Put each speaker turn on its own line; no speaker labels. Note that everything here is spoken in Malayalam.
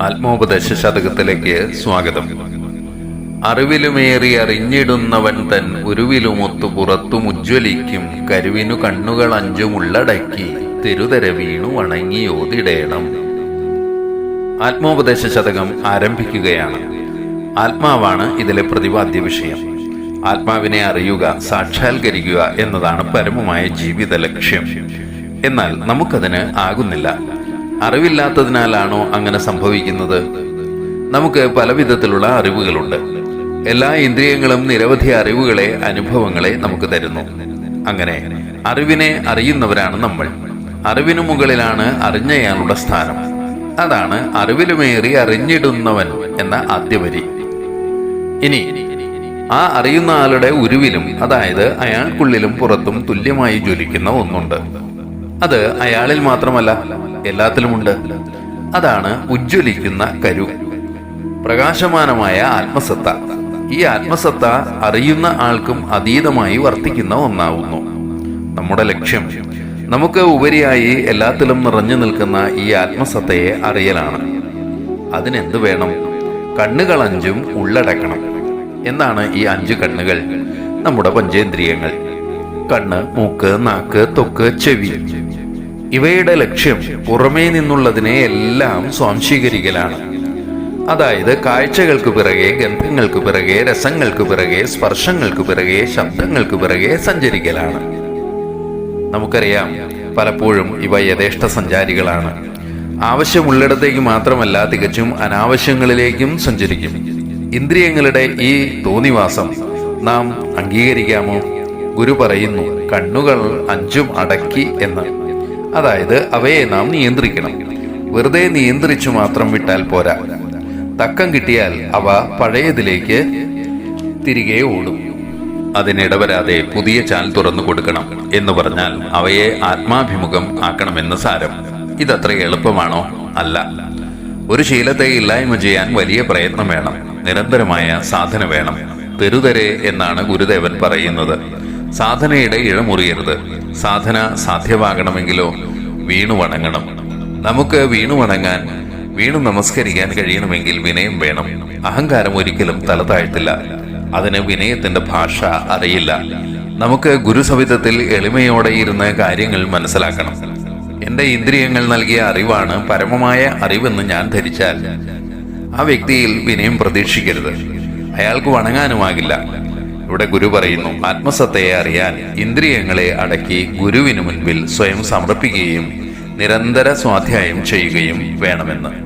ആത്മോപദേശ ശതകത്തിലേക്ക് സ്വാഗതം. അറിവിലുമേറി അറിഞ്ഞിടുന്നവൻ തൻ ഉരുവിലുമൊത്തു പുറത്തും ഉജ്ജ്വലിക്കും കരുവിനു കണ്ണുകൾ അഞ്ചും ഉള്ളടക്കി തിരുതര വീണു വണങ്ങിയോതിടേണം ആത്മോപദേശ ശതകം ആരംഭിക്കുകയാണ്. ആത്മാവാണ് ഇതിലെ പ്രതിപാദ്യ വിഷയം. ആത്മാവിനെ അറിയുക സാക്ഷാത്കരിക്കുക എന്നതാണ് പരമമായ ജീവിത ലക്ഷ്യം. എന്നാൽ നമുക്കതിന് ആകുന്നില്ല. അറിവില്ലാത്തതിനാലാണോ അങ്ങനെ സംഭവിക്കുന്നത്? നമുക്ക് പല വിധത്തിലുള്ള അറിവുകളുണ്ട്. എല്ലാ ഇന്ദ്രിയങ്ങളും നിരവധി അറിവുകളെ അനുഭവങ്ങളെ നമുക്ക് തരുന്നു. അങ്ങനെ അറിവിനെ അറിയുന്നവരാണ് നമ്മൾ. അറിവിനു മുകളിലാണ് അറിഞ്ഞയാളുടെ സ്ഥാനം. അതാണ് അറിവിലുമേറി അറിഞ്ഞിടുന്നവൻ എന്ന ആദ്യവരി ഇനി ആ അറിയുന്ന ആളുടെ ഉരുവിലും അതായത് അയാൾക്കുള്ളിലും പുറത്തും തുല്യമായി ജ്വലിക്കുന്ന ഒന്നുണ്ട്. അത് അയാളിൽ മാത്രമല്ല എല്ലാത്തിലുമുണ്ട് അതാണ് ഉജ്ജ്വലിക്കുന്ന കരു. പ്രകാശമാനമായ ആത്മസത്ത. ഈ ആത്മസത്ത അറിയുന്ന ആൾക്കും അതീതമായി വർത്തിക്കുന്ന ഒന്നാവുന്നു. നമ്മുടെ ലക്ഷ്യം. നമുക്ക് ഉപരിയായി എല്ലാത്തിലും നിറഞ്ഞു നിൽക്കുന്ന ഈ ആത്മസത്തയെ അറിയലാണ്. അതിനെന്ത് വേണം? കണ്ണുകൾ അഞ്ചും ഉള്ളടക്കണം. എന്നാണ് ഈ അഞ്ച് കണ്ണുകൾ. നമ്മുടെ പഞ്ചേന്ദ്രിയങ്ങൾ. കണ്ണ് മൂക്ക് നാക്ക് തൊക്ക് ചെവി. ഇവയുടെ ലക്ഷ്യം പുറമേ നിന്നുള്ളതിനെ എല്ലാം സ്വാംശീകരിക്കലാണ്. അതായത് കാഴ്ചകൾക്ക് പിറകെ ഗന്ധങ്ങൾക്ക് പിറകെ രസങ്ങൾക്ക് പിറകെ സ്പർശങ്ങൾക്ക് പിറകെ ശബ്ദങ്ങൾക്ക് പിറകെ സഞ്ചരിക്കലാണ്. നമുക്കറിയാം പലപ്പോഴും ഇവ യഥേഷ്ട സഞ്ചാരികളാണ്. ആവശ്യമുള്ളിടത്തേക്ക് മാത്രമല്ല തികച്ചും അനാവശ്യങ്ങളിലേക്കും സഞ്ചരിക്കും. ഇന്ദ്രിയങ്ങളുടെ ഈ തോന്നിവാസം നാം അംഗീകരിക്കാമോ? ഗുരു പറയുന്നു കണ്ണുകൾ അഞ്ചും അടക്കി എന്ന്. അതായത് അവയെ നാം നിയന്ത്രിക്കണം. വെറുതെ നിയന്ത്രിച്ചു മാത്രം വിട്ടാൽ പോരാ. തക്കം കിട്ടിയാൽ അവ പഴയതിലേക്ക് തിരികെ ഓടും. അതിനിടവരാതെ പുതിയ ചാൽ തുറന്നു കൊടുക്കണം എന്ന് പറഞ്ഞാൽ അവയെ ആത്മാഭിമുഖം ആക്കണമെന്ന് സാരം. ഇതത്ര എളുപ്പമാണോ? അല്ല. ഒരു ശീലത്തെ ഇല്ലായ്മ ചെയ്യാൻ വലിയ പ്രയത്നം വേണം. നിരന്തരമായ സാധന വേണം. തെരുതരെ എന്നാണ് ഗുരുദേവൻ പറയുന്നത്. സാധനയുടെ ഇഴമുറിയരുത്. സാധന സാധ്യമാകണമെങ്കിലോ വീണു വണങ്ങണം. നമുക്ക് വീണു വണങ്ങാൻ വീണു നമസ്കരിക്കാൻ കഴിയണമെങ്കിൽ വിനയം വേണം. അഹങ്കാരം ഒരിക്കലും തല താഴ്ത്തില്ല അതിന് വിനയത്തിന്റെ ഭാഷ അറിയില്ല. നമുക്ക് ഗുരുസവിധത്തിൽ എളിമയോടെ ഇരുന്ന് കാര്യങ്ങൾ മനസ്സിലാക്കണം. എന്റെ ഇന്ദ്രിയങ്ങൾ നൽകിയ അറിവാണ് പരമമായ അറിവെന്ന് ഞാൻ ധരിച്ചാൽ ആ വ്യക്തിയിൽ വിനയം പ്രതീക്ഷിക്കരുത്. അയാൾക്ക് വണങ്ങാനുമാകില്ല. ഇവിടെ ഗുരു പറയുന്നു ആത്മസത്തയെ അറിയാൻ ഇന്ദ്രിയങ്ങളെ അടക്കി ഗുരുവിനു മുൻപിൽ സ്വയം സമർപ്പിക്കുകയും നിരന്തര സ്വാധ്യായം ചെയ്യുകയും വേണമെന്ന്.